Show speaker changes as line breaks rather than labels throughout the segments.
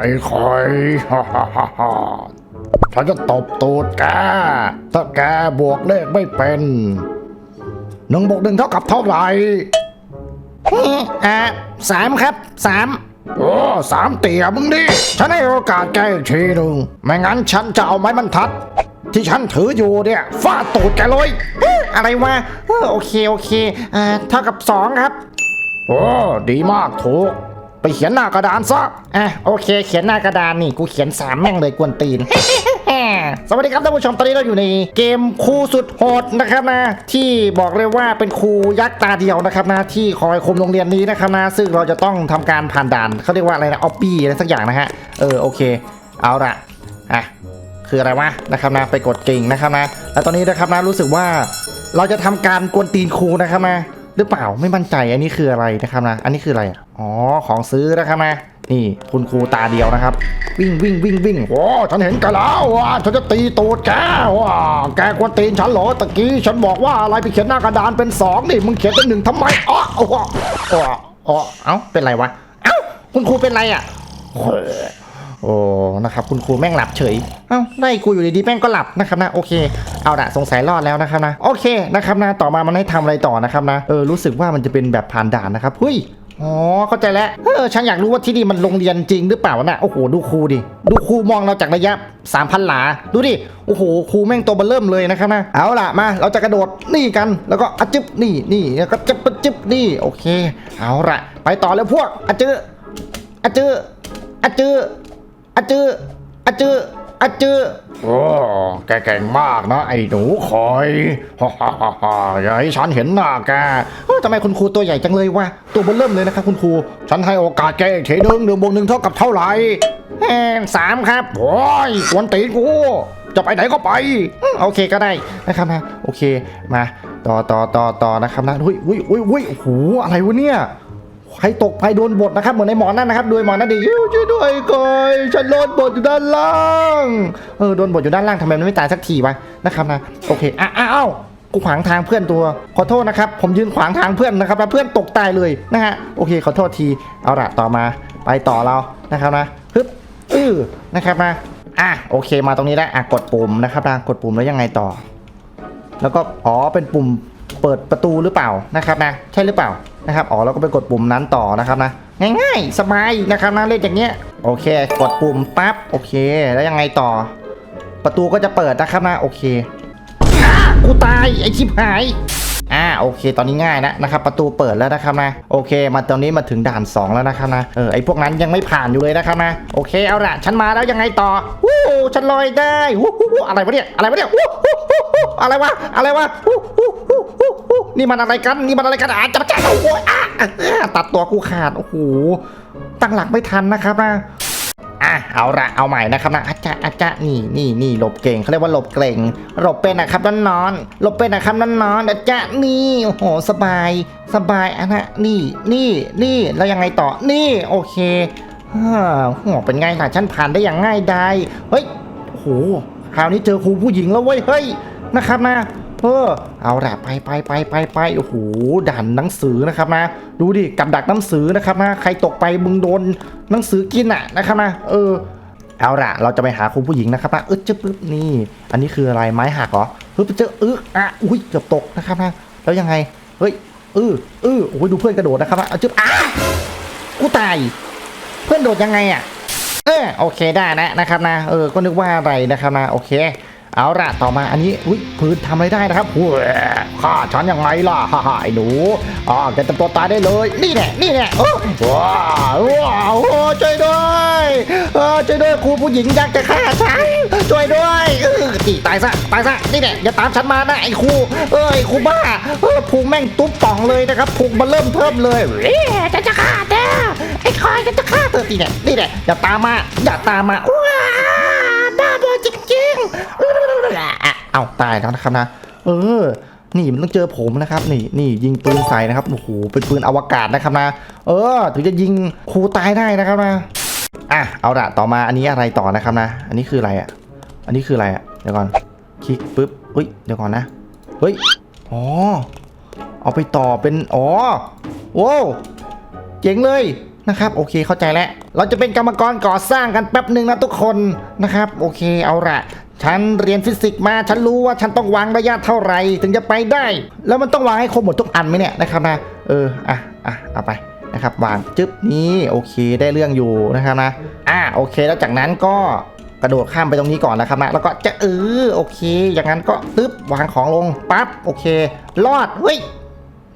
ไอ้คอยฮ่าฮ่าฮ่าฮ่าฉันจะตบตูดแก ถ้าแกบวกเลขไม่เป็นหนึ่งบวกหนึ่งเท่ากับเท่าไหร่
อ่าสามครับสาม
โอ้สามเตี่ยมึงดิ ฉันให้โอกาสแกอีกทีหนึ่งไม่งั้นฉันจะเอาไม้บรรทัด ที่ฉันถืออยู่เนี่ยฟาดตูดแกเลย
อะไรวะโอเค โอเคอ่าเท่ากับสองครับ
โอ้ดีมากถูก ไปเขียนหน้ากระดานซะ
อะโอเค เขียนหน้ากระดานนี่กูเขียนสามแม่งเลยกวนตีนสวัสดีครับท่านผู้ชมตอนนี้เราอยู่ในเกมครูสุดโหดนะครับนะที่บอกเลยว่าเป็นครูยักษ์ตาเดียวนะครับนะที่คอยคุมโรงเรียนนี้นะครับนะซึ่งเราจะต้องทำการผ่านด่านเขาเรียกว่าอะไรนะออปปี้อะไรสักอย่างนะฮะเออโอเค เอาละอะคืออะไรวะนะครับนะไปกดกิ่งนะครับนะแล้วตอนนี้นะครับนะรู้สึกว่าเราจะทำการกวนตีนครูนะครับนะ หรือเปล่าไม่มั่นใจอันนี้คืออะไรนะครับนะ อันนี้คืออะไรอ๋อของซื้อนะครับนะนี่คุณครูตาเดียวนะครับ วิ่งวิ่งวิ่งวิ่ง
โอ้ฉันเห็นแกันแล้วว่าฉันจะตีตูดแกว่าแกกวนตีนฉันเหรอตะกี้ฉันบอกว่าอะไรไปเขียนหน้ากระดานเป็นสองนี่มึงเขียนเป็นหนึ่งทำไมอ๋ออ๋ออ๋อ
อ๋อเอ้าเป็นไรวะเอ้าคุณครูเป็นไรอะ
โอ้
นะครับคุณครูแม่งหลับเฉยเอ้าได้กูอยู่ดีๆแม่งก็หลับนะครับนะโอเคเอาละสงสัยรอดแล้วนะครับนะโอเคนะครับนะต่อมามันให้ทำอะไรต่อนะครับนะเออรู้สึกว่ามันจะเป็นแบบผ่านด่านนะครับเฮ้ยอ๋อเข้าใจแล้วเออฉันอยากรู้ว่าที่นี่มันโรงเรียนจริงหรือเปล่านะโอ้โหดูครูดิดูครูมองเราจากระยะ 3,000 หลา ดูดิโอ้โหครูแม่งตัวเบอร์เริ่มเลยนะครับนะเอาล่ะมาเราจะกระโดดนี่กันแล้วก็อจึบนี่นี่แล้วก็จึบจึบนี่โอเค เอาละไปต่อเลยพวกอจึ๊อจึ๊อจึ๊บ อะจึ๊บอะจึ๊บอะจึ๊บ
โอ้แกเก่งมากนะไอ้หนูคอยฮ่าฮ่าฮ่าฮ่าอย่าให้ฉันเห็นหน้าแก
เออทำไมคุณครูตัวใหญ่จังเลยวะตัวเบอร์เริ่มเลยนะครับคุณครู
ฉันให้โอกาสแกอีกทีหนึ่งหนึ่งบวกหนึ่งเท่ากับเท่าไหร่
แหมสามครับ
โอ้ยกวนตีนกู จะไปไหนก็ไป
อืมโอเคก็ได้นะครับนะโอเคมาต่อต่อต่อต่อนะครับนะอุ้ยอุ้ยอุ้ยอุ้ยโอ้โหอะไรวะเนี่ย ใครตกไปโดนบทนะครับเหมือนในหมอนั่นนะครับโดยหมอนั่นดิยูช่วยด้วยก่อยฉันโดนบทอยู่ด้านล่างเออโดนบทอยู่ด้านล่างทำไมมันไม่ตายสักทีวะนะครับนะโอเคอ้าวอ้าอ้าวกูขวางทางเพื่อนตัว ขอโทษนะครับ ผมยืนขวางทางเพื่อนนะครับแล้วเพื่อนตกตายเลยนะฮะโอเคขอโทษทีเอาละต่อมา ไปต่อเรานะครับนะฮึบอือนะครับนะอะโอเคมาตรงนี้ได้อะกดปุ่มนะครับนะกดปุ่มแล้วยังไงต่อ แล้วก็อ๋อเป็นปุ่ม เปิดประตูหรือเปล่านะครับนะใช่หรือเปล่านะครับอ๋อแล้วก็ไปกดปุ่มนั้นต่อนะครับนะง่ายๆ สบายนะครับนะเล่นอย่างเงี้ยโอเค กดปุ่มปั๊บโอเค แล้วยังไงต่อ ประตูก็จะเปิดนะครับนะโอเคกูตายไอชิบหายอ่าโอเค ตอนนี้ง่ายนะนะครับประตูเปิดแล้วนะครับนะโอเค มาตอนนี้มาถึงด่าน 2 แล้วนะครับนะเออไอพวกนั้นยังไม่ผ่านอยู่เลยนะครับนะโอเคเอาละฉันมาแล้วยังไงต่อวู้ฉันลอยได้วู้อะไรวะเนี่ยอะไรวะเนี่ยวู้วู้วู้วู้อะไรวะอะไรวะวู้ นี่มันอะไรกัน นี่มันอะไรกันอะจะมาแจ้งโอ้โหตัดตัวกูขาด โอ้โห ตั้งหลักไม่ทันนะครับนะอะเอาละเอาใหม่นะครับนะอาจารย์อาจารย์นี่นี่นี่หลบเก่งเขาเรียกว่าหลบเก่งหลบเป็นนะครับนอนนอนหลบเป็นนะครับนอนนอนอาจารย์นี่โอ้โหสบาย สบายอันนะนี่นี่นี่แล้วยังไงต่อนี่โอเคฮ่าโหเป็นไงล่ะฉันผ่านได้อย่างง่ายดายเฮ้ยโอ้โหคราวนี้เจอครูผู้หญิงแล้วเว้ยเฮ้ยนะครับนะ เออเอาละไปไปไปไปไปโอ้โหด่านหนังสือนะครับนะดูดิกับดักหนังสือนะครับนะใครตกไปมึงโดนหนังสือกินอะนะครับนะเออเอาละเราจะไปหาครูผู้หญิงนะครับนะเออจะปึ๊บนี่ อันนี้คืออะไรไม้หักเหรอเฮ้ยเจอเอออะอุ้ยเกือบตกนะครับนะแล้วยังไงเฮ้ยเออเออโอ้ยดูเพื่อนกระโดดนะครับนะเอาจึ๊บอะกูตาย เพื่อนโดดยังไงอะเออโอเคได้นะนะครับนะเออก็นึกว่าอะไรนะครับนะโอเค เอาละต่อมาอันนี้อุ้ยพื้นทำอะไรได้นะครับหัวฆ่าฉันยังไงล่ะฮ่าฮ่าไอ้หนูอ่าแกจะตัวตายได้เลย นี่แน่นี่แน่โอ้ว้าวว้าวโอ้ช่วยด้วยเออช่วยด้วยครูผู้หญิงอยักจะฆ่าฉันช่วยด้วยเออตีตายซะตายซะนี่แน่อย่าตามฉันมานะไอ้ครูเออไอ้ครูบ้าเออพุงแม่งตุ๊บป่องเลยนะครับพุงมาเริ่มเทิมเลยเอ๊จะจะฆ่าเธอไอ้คอยจะจะฆ่าเธอนี่แน่นี่แน่อย่าตามมาอย่าตามมาว้าบ้าบอจริงๆ เอาตายแล้วนะครับนะ เออ นี่มันต้องเจอผมนะครับ นี่นี่ยิงปืนใส่นะครับ โอ้โห เป็นปืนอวกาศนะครับนะ เออ ถึงจะยิงครูตายได้นะครับนะ อะ เอาละต่อมาอันนี้อะไรต่อนะครับนะ อันนี้คืออะไรอะ อันนี้คืออะไรอะ เดี๋ยวก่อน คลิกปุ๊บเฮ้ย เดี๋ยวก่อนนะ เฮ้ย อ๋อ เอาไปต่อเป็น อ๋อ โว้วเจ๋งเลยนะครับโอเคเข้าใจแล้ว เราจะเป็นกรรมกรก่อสร้างกันแป๊บหนึ่งนะทุกคนนะครับ โอเคเอาละ ฉันเรียนฟิสิกส์มา ฉันรู้ว่าฉันต้องวางระยะเท่าไหร่ถึงจะไปได้ แล้วมันต้องวางให้ครบหมดทุกอันไหมเนี่ยนะครับนะ เออ อะ อะ เอาไปนะครับ วางจึ๊บนี้โอเคได้เรื่องอยู่นะครับนะ อะโอเค แล้วจากนั้นก็กระโดดข้ามไปตรงนี้ก่อนนะครับนะแล้วก็จะเออโอเค อย่างนั้นก็ตึ๊บวางของลงปั๊บโอเค รอดเฮ้ย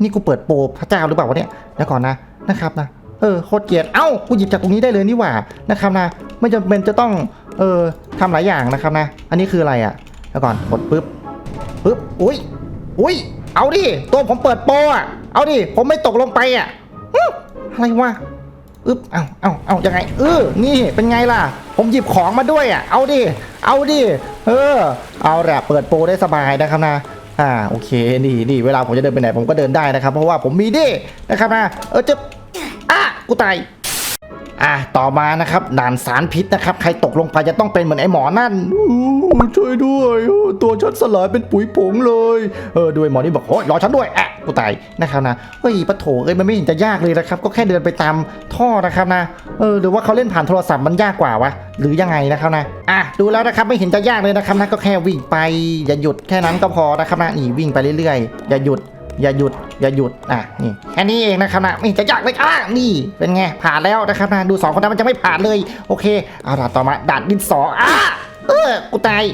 นี่กูเปิดโปรพระเจ้าหรือเปล่าวะเนี่ยเดี๋ยวก่อนนะนะครับนะเออโคตรเกลียดเอ้ากูหยิบจากตรงนี้ได้เลยนี่หว่านะครับนะไม่จำเป็นจะต้อง เออทำหลายอย่างนะครับนะ อันนี้คืออะไรอะ่ะแล้วก่อนกดปุ๊บปุ๊บอุ้ยอุ้ยเอาดิตัวผมเปิดโปรอะเอาดิผมไม่ตกลงไปอะอะไรวะอึ๊บเอาเอาเอายังไงเออนี่เป็นไงล่ะ ผมหยิบของมาด้วยอะเอาดิเอาดิเออ เอาแหละเปิดโปได้สบายนะครับนะอ่าโอเคนี่นี่เวลาผมจะเดินไปไหนผมก็เดินได้นะครับ เพราะว่าผมมีดินะครับนะเออจะอะกูตาย อะต่อมานะครับด่านสารพิษนะครับ ใครตกลงไปจะต้องเป็นเหมือนไอ้หมอนั่นอู้ช่วยด้วยตัวฉันสลายเป็นปุ๋ยผงเลยเออด้วยหมอนี่บอกโอ้ยรอฉันด้วยอะกูตายนะครับนะเฮ้ยปะโถเอ้ยมันไม่เห็นจะยากเลยนะครับ ก็แค่เดินไปตามท่อนะครับนะเออหรือว่าเขาเล่นผ่านโทรศัพท์มันยากกว่าวะหรือยังไงนะครับนะอะดูแล้วนะครับไม่เห็นจะยากเลยนะครับนะก็แค่วิ่งไปอย่าหยุดแค่นั้นก็พอนะครับนะนี่วิ่งไปเรื่อยๆอย่าหยุดอย่าหยุด อย่าหยุดอะนี่แค่นี้เองนะครับนะไม่จะยากเลยอะนี่เป็นไงผ่านแล้วนะครับนะดูสองคนนั้นมันจะไม่ผ่านเลยโอเคเอาล่ะต่อมาด่านดินสออะเออกูตาย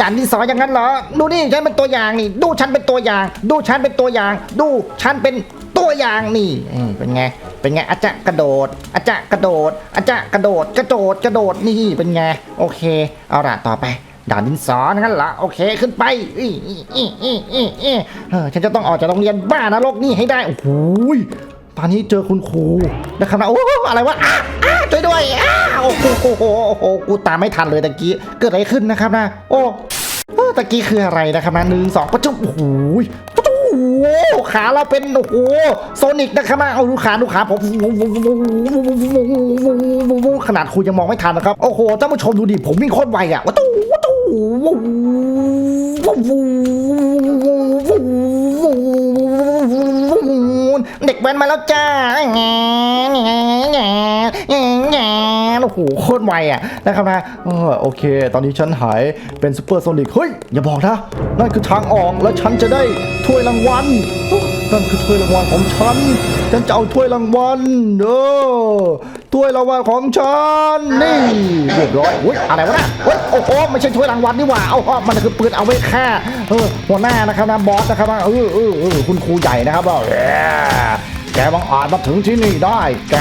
ด่านดินสออย่างนั้นเหรอ ดูนี่ฉันเป็นตัวอย่างนี่ ดูฉันเป็นตัวอย่าง ดูฉันเป็นตัวอย่าง ดูฉันเป็นตัวอย่างนี่เอ้ยเป็นไง เป็นไงอาจจะกระโดดอาจจะกระโดดอาจจะกระโดดกระโดดกระโดดนี่เป็นไง โอเค เอาล่ะต่อไป ด่านดินสอนั่นเหรอโอเคขึ้นไปอีอีอีอีอีเออฉันจะต้องออกจากโรงเรียนบ้านรกนี่ให้ได้โอ้โหยตอนนี้เจอคุณครูนะครับนะโอ้อะไรวะอ้าอ้าช่วยด้วยอ้าโอ้โหโอ้โหโอ้โหกูตามไม่ทันเลยตะกี้เกิดอะไรขึ้นนะครับนะโอ้เออตะกี้คืออะไรนะครับนะหนึ่งสองปะจุ๊บโอ้โหโอ้ขาเราเป็นโอ้โหโซนิกนะครับนะเอาดูขาดูขาผมขนาดครูยังมองไม่ทันนะครับ โอ้โหท่านผู้ชมดูดิผมวิ่งโคตรไวอะวัตถุวัตถุ เด็กแว้นมาแล้วจ้าโอ้โหโคตรไวอะนะครับนะโอเค ตอนนี้ฉันหายเป็นซูเปอร์โซนิกเฮ้ย อย่าบอกนะ นั่นคือทางออกแล้วฉันจะได้ถ้วยรางวัล นั่นคือถ้วยรางวัลของฉัน ฉันจะเอาถ้วยรางวัลเด้อถ้วยรางวัลของฉัน นี่เรียบร้อยอุ้ยอะไรวะนะอุ้ยโอ้โหไม่ใช่ถ้วยรางวัลนี่หว่าเอาเอมันคือปืนเอาไว้ฆ่าเออหัวหน้านะครับนะบอสนะครับนะเออเออเออคุณครูใหญ่นะครับว่า บังอาจมาถึงที่นี่ได้ แก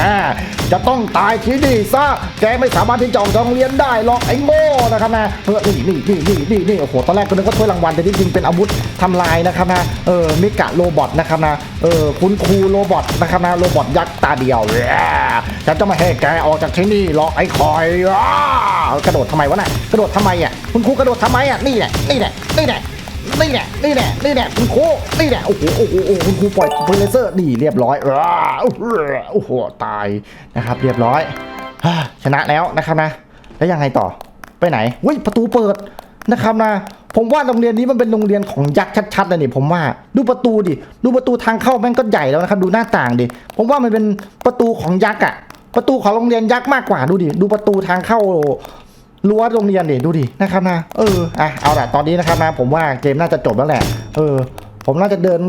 จะต้องตายที่นี่ซะ แกไม่สามารถที่จะออกจากโรงเรียนได้หรอกไอ้โง่นะครับนะเออนี่นี่นี่นี่นี่นี่โอ้โหตอนแรกก็นึกว่าถ้วยรางวัลแต่ที่จริงเป็นอาวุธทำลายนะครับนะเออมิกะโรบอทนะครับนะเออคุณครูโรบอทนะครับนะโรบอทยักษ์ตาเดียวแหมฉันจะม่ให้แกออกจากที่นี่หรอกไอ้คอยกระโดดทำไมวะน่ะกระโดดทำไมอะคุณครูกระโดดทำไมอะนี่แหละนี่แหละนี่แหละ นี่แหละนี่แหละนี่แหละคุณครูนี่แหละโอ้โหโอ้โหโอ้โหคุณครูปล่อยปืนเลเซอร์นี่เรียบร้อยอ้าโอ้โหโอ้โหตายนะครับ เรียบร้อยชนะแล้วนะครับนะ แล้วยังไงต่อไปไหนอุ้ยประตูเปิดนะครับนะผมว่าโรงเรียนนี้มันเป็นโรงเรียนของยักษ์ชัดๆเลยนี่ผมว่าดูประตูดิดูประตูทางเข้าแม่งก็ใหญ่แล้วนะครับดูหน้าต่างดิผมว่ามันเป็นประตูของยักษ์อะประตูของโรงเรียนยักษ์มากกว่าดูดิดูประตูทางเข้า รั้วโรงเรียนดิดูดินะครับนะเอออะเอาละตอนนี้นะครับนะผมว่าเกมน่าจะจบแล้วแหละ เออ ผมน่าจะเดิน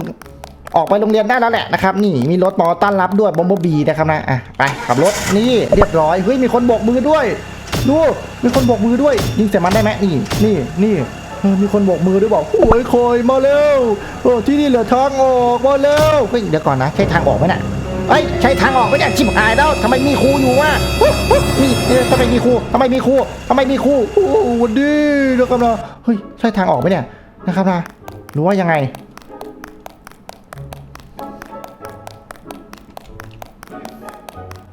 ออกไปโรงเรียนได้แล้วแหละนะครับนี่มีรถปอต้อนรับด้วยบอมบบีนะครับนะอะไปขับรถนี่เรียบร้อยเฮ้ยมีคนโบกมือด้วย ดูมีคนโบกมือด้วยยิงใส่มันได้ไหมนี่นี่นี่เออมีคนโบกมือด้วยบอกโอ้ยคอยมาเร็วเออที่นี่เหลือทางออกมาเร็วเฮ้ยเดี๋ยวก่อนนะใช่ทางออกไหมน่ะ เฮ้ยใช้ทางออกไม่ได้ชิบหายแล้วทำไมมีครูอยู่วะอุ๊ยอุ๊ยมีเออทำไมมีครูทำไมมีครูทำไมมีครูโอ้วันดีนะครับนะเฮ้ยใช่ทางออกไหมเนี่ยนะครับนะหรือว่ายังไง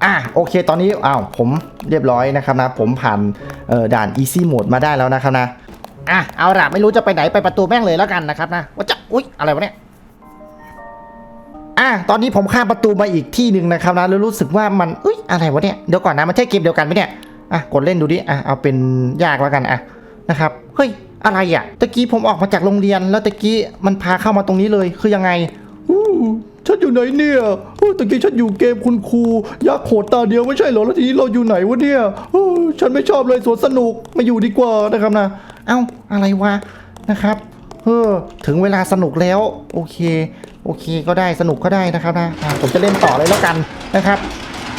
อะโอเคตอนนี้อ้าวผมเรียบร้อยนะครับนะ ผมผ่านด่าน easy mode มาได้แล้วนะครับนะอะเอาละไม่รู้จะไปไหนไปประตูแม่งเลยแล้วกันนะครับนะว่าจะอุ๊ยอะไรวะเนี่ย อะตอนนี้ผมข้ามประตูมาอีกที่หนึ่งนะครับนะแล้วรู้สึกว่ามันอุ้ยอะไรวะเนี่ยเดี๋ยวก่อนนะมันใช่เกมเดียวกันไหมเนี่ยอะกดเล่นดูดิอะเอาเป็นยากแล้วกันอะนะครับเฮ้ยอะไรอะตะกี้ผมออกมาจากโรงเรียน แล้วตะกี้มันพาเข้ามาตรงนี้เลยคือยังไงอู้ฉันอยู่ไหนเนี่ยโอ้ตะกี้ฉันอยู่เกมคุณครูยักษ์โหดตาเดียวไม่ใช่เหรอแล้วทีนี้เราอยู่ไหนวะเนี่ยโอ้ฉันไม่ชอบเลยสวนสนุกมาอยู่ดีกว่านะครับนะ เอ้าอะไรวะนะครับ เออถึงเวลาสนุกแล้ว โอเค โอเคก็ได้สนุกก็ได้นะครับนะผมจะเล่นต่อเลยแล้วกันนะครับ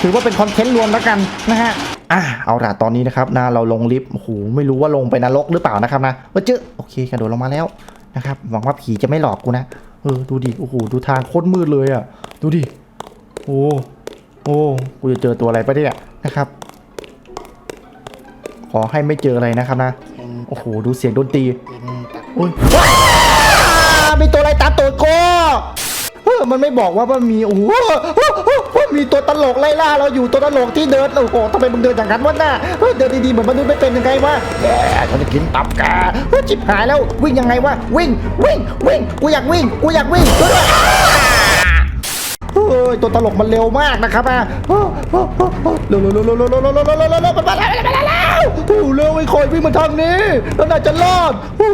ถือว่าเป็นคอนเทนต์รวมแล้วกันนะฮะอะเอาละตอนนี้นะครับนะเราลงลิฟต์โอ้โหไม่รู้ว่าลงไปนรกหรือเปล่านะครับนะว่าเจอโอเคกระโดดลงมาแล้วนะครับหวังว่าผีจะไม่หลอกกูนะเออดูดิโอ้โหดูทางโคตรมืดเลยอะ ดูดิโอ้โอ้กูจะเจอตัวอะไรไปเนี่ยนะครับ ขอให้ไม่เจออะไรนะครับนะโอ้โหดูเสียงดนตรี อุ้ยว้าวมีตัวอะไรตามตัวก็เออมันไม่บอกว่ามันมีโอ้โหมีตัวตลกไล่ล่าเราอยู่ตัวตลกที่เดินโอ้โหทำไมมึงเดินอย่างนั้นวะน่าเดินดีๆเหมือนมนุษย์ไม่เป็นยังไงวะแกฉันจะกินตับแกจิบหายแล้ววิ่งยังไงวะวิ่งวิ่งวิ่งกูอยากวิ่งกูอยากวิ่ง ตัวตลกมันเร็วมากนะครับอะเร็วเร็วเร็วเร็วเร็วเร็วเร็วเร็วเร็วเร็วเร็วมันมาแล้วมันมาแล้วโอ้เร็วไอ้คอยวิ่งมาทางนี้แล้วน่าจะรอดโอ้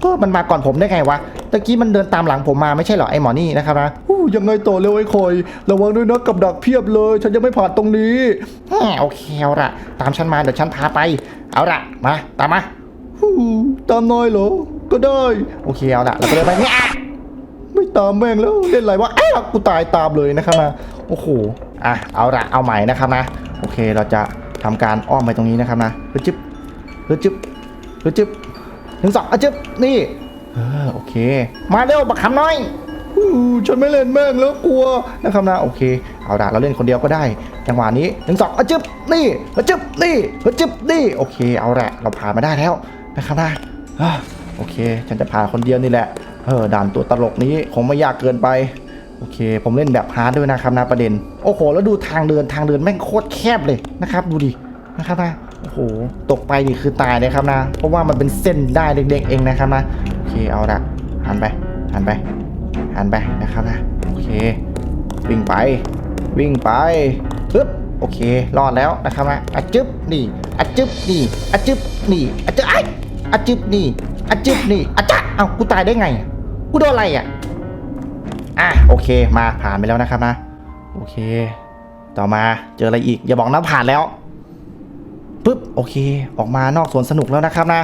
เออมันมาก่อนผมได้ไงวะตะกี้มันเดินตามหลังผมมาไม่ใช่เหรอไอ้หมอนี่นะครับนะโอ้ยังไงต่อเร็วไอ้คอยระวังด้วยนะกับดักเพียบเลย ฉันยังไม่ผ่านตรงนี้แหมโอเคเอาละตามฉันมาเดี๋ยวฉันพาไป เอาละมาตามมาฮู้ตามหน้อยเหรอก็ได้ โอเคเอาละเราก็เดินไปเนี่ยไม่ ตามแม่งแล้วเล่นอะไรวะอ้าวกูตายตามเลยนะครับนะโอ้โหอะเอาละเอาใหม่นะครับนะโอเคเราจะทำการอ้อมไปตรงนี้นะครับนะฮึจึ๊บฮึจึ๊บฮึจึ๊บหนึ่งสองอะจึ๊บนี่เออโอเค มาเร็วบักคำน้อยฉันไม่เล่นแม่งแล้วกลัวนะครับนะโอเค เอาละเราเล่นคนเดียวก็ได้จังหวะนี้หนึ่งสองอะจึ๊บนี่อะจึ๊บนี่อะจึ๊บนี่โอเค เอาละเราผ่านมาได้แล้วนะครับนะโอเค ฉันจะผ่านคนเดียวนี่แหละ เออด่านตัวตลกนี้คงไม่ยากเกินไปโอเค ผมเล่นแบบฮาร์ดด้วยนะครับนะประเด็น โอ้โห แล้วดูทางเดินทางเดินแม่งโคตรแคบเลยนะครับ ดูดินะครับนะโอ้โห ตกไปนี่คือตายเลยครับนะ เพราะว่ามันเป็นเส้นได้เด็กๆเองนะครับนะโอเคเอาละหันไปหันไปหันไปนะครับนะโอเค วิ่งไป วิ่งไปปึ๊บโอเครอดแล้วนะครับนะอะจึ๊บนี่อะจึ๊บนี่อะจึ๊บนี่อะจึ๊บไอ้อะจึ๊บนี่ อะจึ๊บนี่อะจ๊ะเอ้ากูตายได้ไง กูโดนอะไรอะ อะโอเคมาผ่านไปแล้วนะครับนะ โอเค ต่อมาเจออะไรอีก อย่าบอกนะผ่านแล้วปึ๊บโอเค ออกมานอกสวนสนุกแล้วนะครับนะ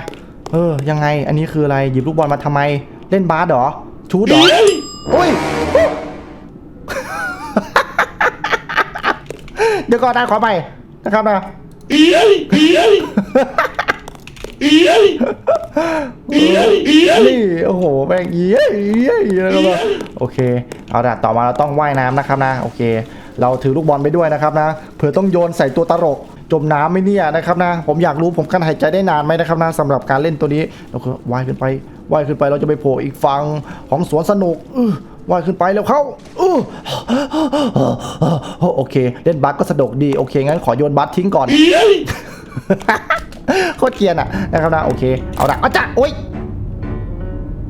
เออ ยังไงอันนี้คืออะไรหยิบลูกบอลมาทำไม เล่นบาสหรอ ชูดหรอโอ้ยเดี๋ยวก่อนนะขอไปนะครับนะ นี่โอ้โหแม่งเย้ยเย้ยแล้วก็โอเค เอาละต่อมาเราต้องว่ายน้ำนะครับนะ โอเค เราถือลูกบอลไปด้วยนะครับนะ เผื่อต้องโยนใส่ตัวตลกจมน้ำไหม่เนี่ยนะครับนะ ผมอยากรู้ผมกันหายใจได้นานไหมนะครับนะสำหรับการเล่นตัวนี้เราก็ว่ายขึ้นไปว่ายขึ้นไปเราจะไปโผล่อีกฝั่งของสวนสนุกอื้อว่ายขึ้นไปแล้วเข้าอื้อโอเค เล่นบัสก็สะดวกดีโอเคงั้นขอโยนบัสทิ้งก่อน โคตรเกียนอะนะครับนะโอเคเอาละอาจารย์โอ้ย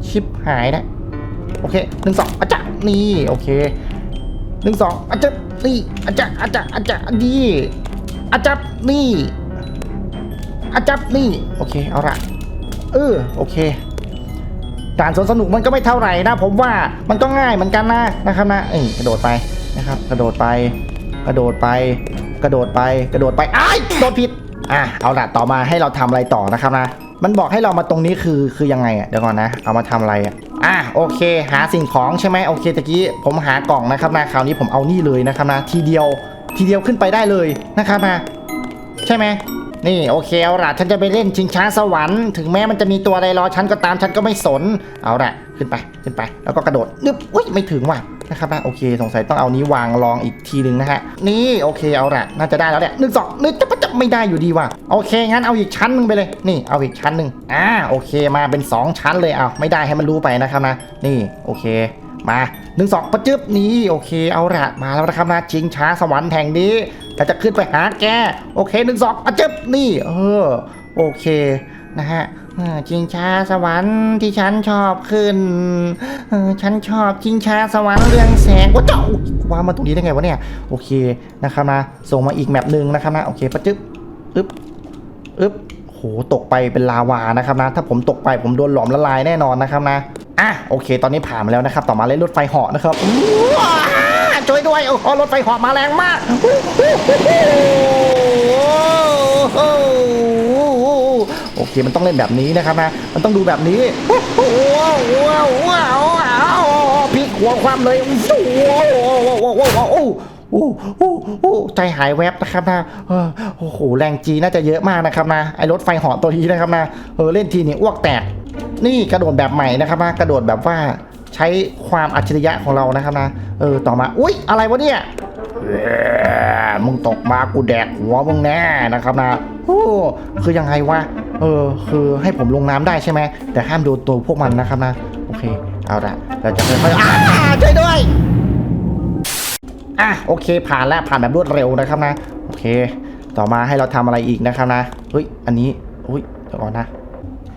ชิปหายนะโอเคหนึ่งสองอาจารย์นี่โอเคหนึ่งสองอาจารย์นี่อาจารย์อาจารย์อาจารย์นี่อาจารย์นี่อาจารย์นี่โอเคเอาละเออโอเคการสนสนุกมันก็ไม่เท่าไหร่นะ ผมว่ามันก็ง่ายเหมือนกันนะนะครับนะเอ้กระโดดไปนะครับ กระโดดไป กระโดดไป กระโดดไป กระโดดไปอ้ายโดดผิด อะเอาละต่อมาให้เราทำอะไรต่อนะครับนะ มันบอกให้เรามาตรงนี้คือคือยังไงอะเดี๋ยวก่อนนะ เอามาทำอะไรอะอะโอเค หาสิ่งของใช่ไหมโอเคตะกี้ผมหากล่องนะครับนะคราวนี้ผมเอานี่เลยนะครับนะทีเดียวทีเดียวขึ้นไปได้เลยนะครับนะใช่ไหมนี่โอเคเอาละฉันจะไปเล่นชิงช้าสวรรค์ถึงแม้มันจะมีตัวอะไรรอฉันก็ตามฉันก็ไม่สน เอาละขึ้นไปขึ้นไป แล้วก็กระโดดนึบอุ้ยไม่ถึงว่ะ นะครับนะโอเคสงสัยต้องเอานี้วางรองอีกทีหนึ่งนะฮะนี่โอเคเอาละน่าจะได้แล้วแหละหนึ่งสองหนึกจะจะไม่ได้อยู่ดีว่ะโอเคงั้นเอาอีกชั้นนึงไปเลยนี่เอาอีกชั้นหนึ่งอ่าโอเคมาเป็นสองชั้นเลยเอาไม่ได้ให้มันรู้ไปนะครับนะนี่โอเคมาหนึ่งสองประจึบนี่โอเคเอาละมาแล้วนะครับนะชิงช้าสวรรค์แห่งนี้แต่จะขึ้นไปหาแกโอเคหนึ่งสองประจึบนี่เออโอเค นะฮะชิงช้าสวรรค์ที่ฉันชอบขึ้นฉันชอบชิงช้าสวรรค์เรืองแสงว้าเจ้าว่ามาตรงนี้ได้ไงวะเนี่ยโอเคนะครับนะส่งมาอีกแมปหนึ่งนะครับนะโอเคประจึบอึ๊บอึ๊บโหตกไปเป็นลาวานะครับนะ ถ้าผมตกไปผมโดนหลอมละลายแน่นอนนะครับนะอะโอเค ตอนนี้ผ่านมาแล้วนะครับ ต่อมาเล่นรถไฟเหาะนะครับว้า
ช่วยด้วยโอ้รถไฟเหอมาแรงมากโอ้ โอ
เคมันต้องเล่นแบบนี้นะครับนะมันต้องดูแบบนี้
ว้าวว้าวว้าวพลิกหัวความเลยโอ้โอ้
โอ้โอ้ใจหายแวบนะครับนะโอ้โหแรงจีน่าจะเยอะมากนะครับนะไอรถไฟหาะตัวนี้นะครับนะเออเล่นทีนี่อ้วกแตก นี่กระโดดแบบใหม่นะครับนะกระโดดแบบว่าใช้ความอัจฉริยะของเรานะครับนะเออต่อมาอุ้ยอะไรวะเนี่ย
มึงตกมากูแดกหัวมึงแน่นะครับนะ
โอ้คือยังไงวะ เออ คือให้ผมลงน้ำได้ใช่ไหม แต่ห้ามโดนตัวพวกมันนะครับนะ โอเค เอาละเราจะค่อยๆอ่า
อ่าช่วยด้วย
อะ โอเค ผ่านแล้ว ผ่านแบบรวดเร็วนะครับนะ โอเค ต่อมาให้เราทำอะไรอีกนะครับนะ เฮ้ย อันนี้อุ้ยเดี๋ยวก่อนนะ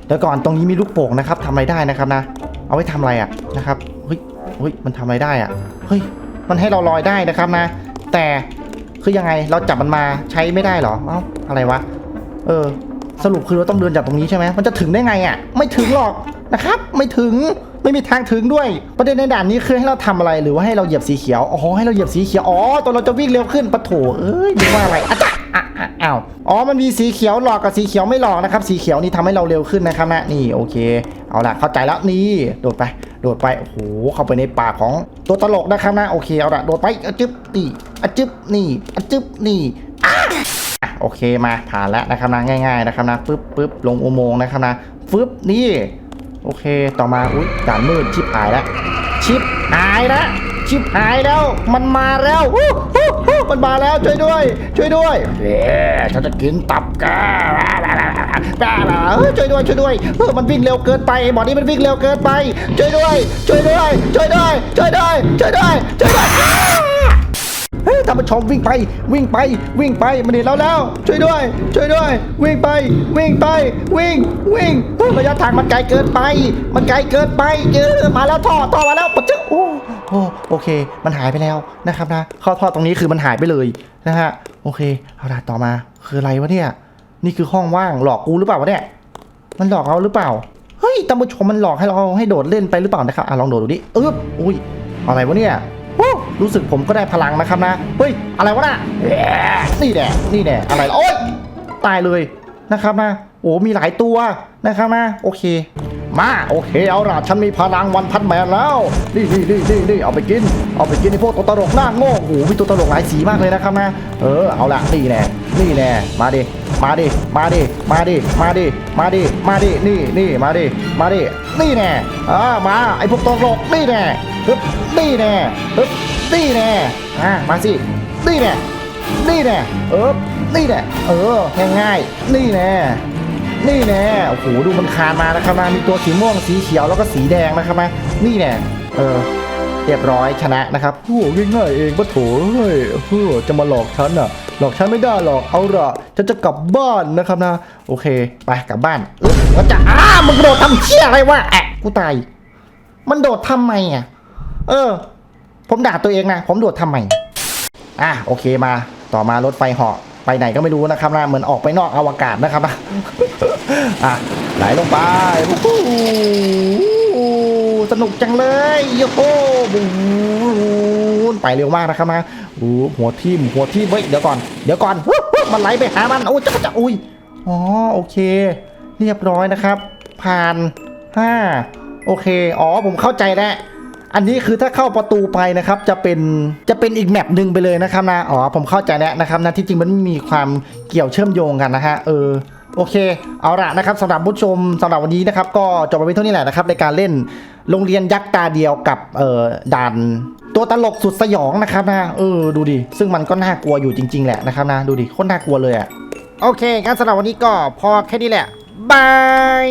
เดี๋ยวก่อน ตรงนี้มีลูกโป่งนะครับทำอะไรได้นะครับนะ เอาไว้ทำอะไรอะนะครับ เฮ้ยเฮ้ย มันทำอะไรได้อะ เฮ้ย มันให้เราลอยได้นะครับนะ แต่คือยังไงเราจับมันมาใช้ไม่ได้เหรอเอ้าอะไรวะ เออ สรุปคือเราต้องเดินจากตรงนี้ใช่ไหมมันจะถึงได้ไงอะ ไม่ถึงหรอกนะครับ ไม่ถึงไม่มีทางถึงด้วยประเด็นในด่านนี้คือให้เราทำอะไรหรือว่าให้เราเหยียบสีเขียวอ๋อให้เราเหยียบสีเขียวอ๋อตอนเราจะวิ่งเร็วขึ้นปะโถเอ้ยนึกว่าอะไรอะจ๊ะอะ อ้าวอ๋อมันมีสีเขียวหลอกกับสีเขียวไม่หลอกนะครับ สีเขียวนี่ทำให้เราเร็วขึ้นนะครับนะนี่โอเค เอาล่ะเข้าใจแล้วนี่โดดไป โดดไปโอ้โหเข้าไปในปากของตัวตลกนะครับนะโอเคเอาละโดดไปอจึ๊บนี่อจึ๊บนี่อจึ๊บนี่โอเคมาผ่านแล้วนะครับนะง่าย ๆนะครับนะปึ๊บปึ๊บลงอุโมงค์นะครับนะฟึบนี่โอเคต่อมาอุ้ยด่านมืดชิบหายแล้วชิบหายแล้วชิบหายแล้ว มันมาแล้ว มันมาแล้วช่วยด้วย ช่วยด้วย
เอ๊ะฉันจะกินตับแก
บ้าเหรอเฮ้ยช่วยด้วยช่วยด้วยเออมันวิ่งเร็วเกินไปไอ้หมอนี่มันวิ่งเร็วเกินไป ช่วยด้วย ช่วยด้วย ช่วยด้วย ช่วยด้วย ช่วยด้วยช่วยด้วยอ้าเฮ้ยท่านผู้ชมวิ่งไปวิ่งไปวิ่งไปมันเห็นเราแล้ว ช่วยด้วย ช่วยด้วย วิ่งไป วิ่งไป วิ่งวิ่งเฮ้ยระยะทางมันไกลเกินไป มันไกลเกินไปเจอมาแล้วท่อท่อมาแล้วปะเจ้าโอ้ โอ้โอเค มันหายไปแล้วนะครับนะข้าท่อตรงนี้คือมันหายไปเลยนะฮะโอเคเอาล่ะต่อมาคืออะไรวะเนี่ย นี่คือห้องว่างหลอกกูหรือเปล่าวะเนี่ยมันหลอกเราหรือเปล่าเฮ้ยท่านผู้ชมมันหลอกให้เราให้โดดเล่นไปหรือเปล่านะครับอะลองโดดดูดิอึ๊บอุ้ยอะไรวะเนี่ยโอ้รู้สึกผมก็ได้พลังนะครับนะเฮ้ยอะไรวะน่ะนี่แน่นี่แน่อะไรโอ๊ยตายเลยนะครับนะโอ้มีหลายตัวนะครับนะโอเค
มาโอเคเอาล่ะฉันมีพลังวันพันแมนแล้วนี่นี่นี่นี่นี่เอาไปกิน เอาไปกินไอ้พวกตัวตลกหน้าโง่
โอ้โหมีตัวตลกหลายสีมากเลยนะครับนะเออเอาละนี่แน่นี่แน่มาดิมาดิมาดิมาดิมาดิมาดิมาดินี่นี่มาดิมาดินี่แน่อ่ามาไอพวกตลกนี่แน่ฮึบนี่แน่ฮึบนี่แน่อ่ามาสินี่แน่นี่แน่เออนี่แน่เออง่ายๆนี่แน่ นี่แน่โอ้โหดูมันคานมานะครับนะมีตัวสีม่วงสีเขียวแล้วก็สีแดงนะครับนะนี่แน่เออเรียบร้อยชนะนะครับ
โอ้ง่ายๆเองปะโถเฮ้ยเฮ้อจะมาหลอกฉันอะ หลอกฉันไม่ได้หรอกเอาละฉันจะกลับบ้านนะครับนะ
โอเค ไปกลับบ้านเอ้ยก็จะอ้ามึงโดดทำเชี่ยอะไรวะแอะกูตายมันโดดทำไมอะ เออ ผมด่าตัวเองนะ ผมโดดทำไมอะโอเคมา ต่อมารถไฟเหาะ ไปไหนก็ไม่รู้นะครับนะเหมือนออกไปนอกอวกาศนะครับนะอะไหลลงไปโอ้โหสนุกจังเลยโยโฮบูนไปเร็วมากนะครับนะโอ้หัวทิ่มหัวทิ่มเฮ้ยเดี๋ยวก่อนเดี๋ยวก่อนมันไหลไปหามันโอ้ยจะจะอุ้ยอ๋อโอเค เรียบร้อยนะครับ ผ่านห้าโอเค อ๋อผมเข้าใจแล้ว อันนี้คือถ้าเข้าประตูไปนะครับจะเป็นจะเป็นอีกแมปหนึ่งไปเลยนะครับนะอ๋อผมเข้าใจแล้วนะครับนะที่จริงมันมีความเกี่ยวเชื่อมโยงกันนะฮะเออโอเค เอาละนะครับสำหรับผู้ชมสำหรับวันนี้นะครับ ก็จบไปเพียงเท่านี้แหละนะครับในการเล่นโรงเรียนยักษ์ตาเดียวกับเอ่อด่านตัวตลกสุดสยองนะครับนะเออดูดิ ซึ่งมันก็น่ากลัวอยู่จริง ๆ แหละนะครับนะดูดิโคตรน่ากลัวเลยอะโอเคงั้นสำหรับวันนี้ก็พอแค่นี้แหละบาย